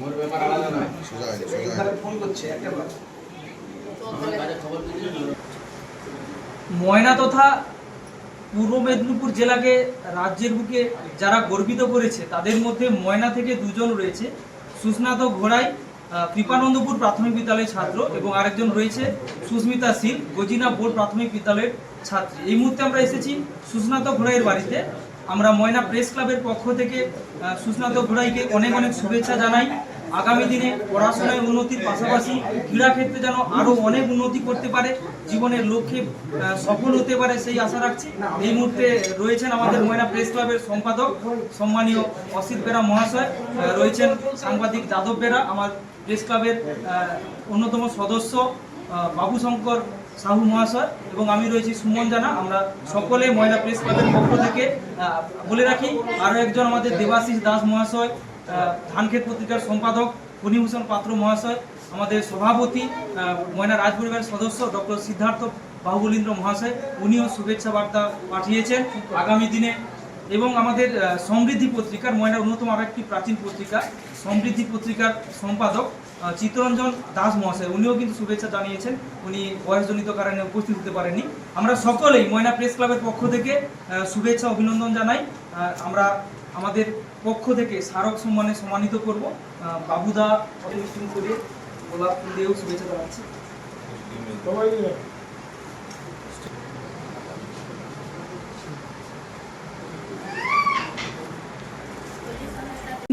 মোর ব্যাপার আলাদা নয়। সোজা সোজা। ফোন করছে একটা বার ময়না তথা পূর্ব মেদিনীপুর জেলাকে রাজ্যের বুকে যারা গর্বিত করেছে তাদের মধ্যে ময়না থেকে দুজন রয়েছে। সুস্নাত ঘোড়াই আহ, কৃপানন্দপুর প্রাথমিক বিদ্যালয়ের ছাত্র এবং আরেকজন রয়েছে সুস্মিতা শীল গজিনা বোর্ড প্রাথমিক বিদ্যালয়ের ছাত্রী। এই মুহূর্তে আমরা এসেছি সুস্নাত ঘোড়াইয়ের বাড়িতে। আমরা ময়না প্রেস ক্লাবের পক্ষ থেকে সুস্নাত ঘোড়াইকে অনেক অনেক শুভেচ্ছা জানাই। আগামী দিনে পড়াশোনায় উন্নতির পাশাপাশি ক্রীড়া ক্ষেত্রে যেন আরও অনেক উন্নতি করতে পারে, জীবনের লক্ষ্যে সফল হতে পারে সেই আশা রাখছি। এই মুহূর্তে রয়েছেন আমাদের ময়না প্রেস ক্লাবের সম্পাদক, সম্মানীয় অসিত বেরা মহাশয় রয়েছেন সাংবাদিক যাদব বেরা, আমার প্রেস ক্লাবের অন্যতম সদস্য। আহ, বাবু শঙ্কর সাহু মহাশয় এবং আমি রয়েছি সুমন জানা। আমরা সকলে ময়না প্রেস ক্লাবের পক্ষ থেকে বলে রাখি আরও একজন আমাদের দেবাশিস দাস মহাশয় ধানক্ষেত পত্রিকার সম্পাদক ফণীভূষণ পাত্র মহাশয় আমাদের সভাপতি ময়না রাজ পরিবারের সদস্য ডক্টর সিদ্ধার্থ বাহুবলীন্দ্র মহাশয় উনিও শুভেচ্ছা বার্তা পাঠিয়েছেন। আগামী দিনে এবং আমাদের সমৃদ্ধি পত্রিকার ময়নার অন্যতম আরও একটি প্রাচীন পত্রিকা, সমৃদ্ধি পত্রিকার সম্পাদক চিত্তরঞ্জন দাস মহাশয়, উনিও কিন্তু শুভেচ্ছা জানিয়েছেন। উনি বয়সজনিত কারণে উপস্থিত হতে পারেননি। আমরা সকলেই ময়না প্রেস ক্লাবের পক্ষ থেকে শুভেচ্ছা, অভিনন্দন জানাই। আমরা আমাদের পক্ষ থেকে স্মারক সম্মানে সম্মানিত করব। বাবুদা অনুষ্ঠান করে গোলাপ দিয়েও শুভেচ্ছা জানাচ্ছি।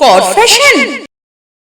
কর ফ্যাশন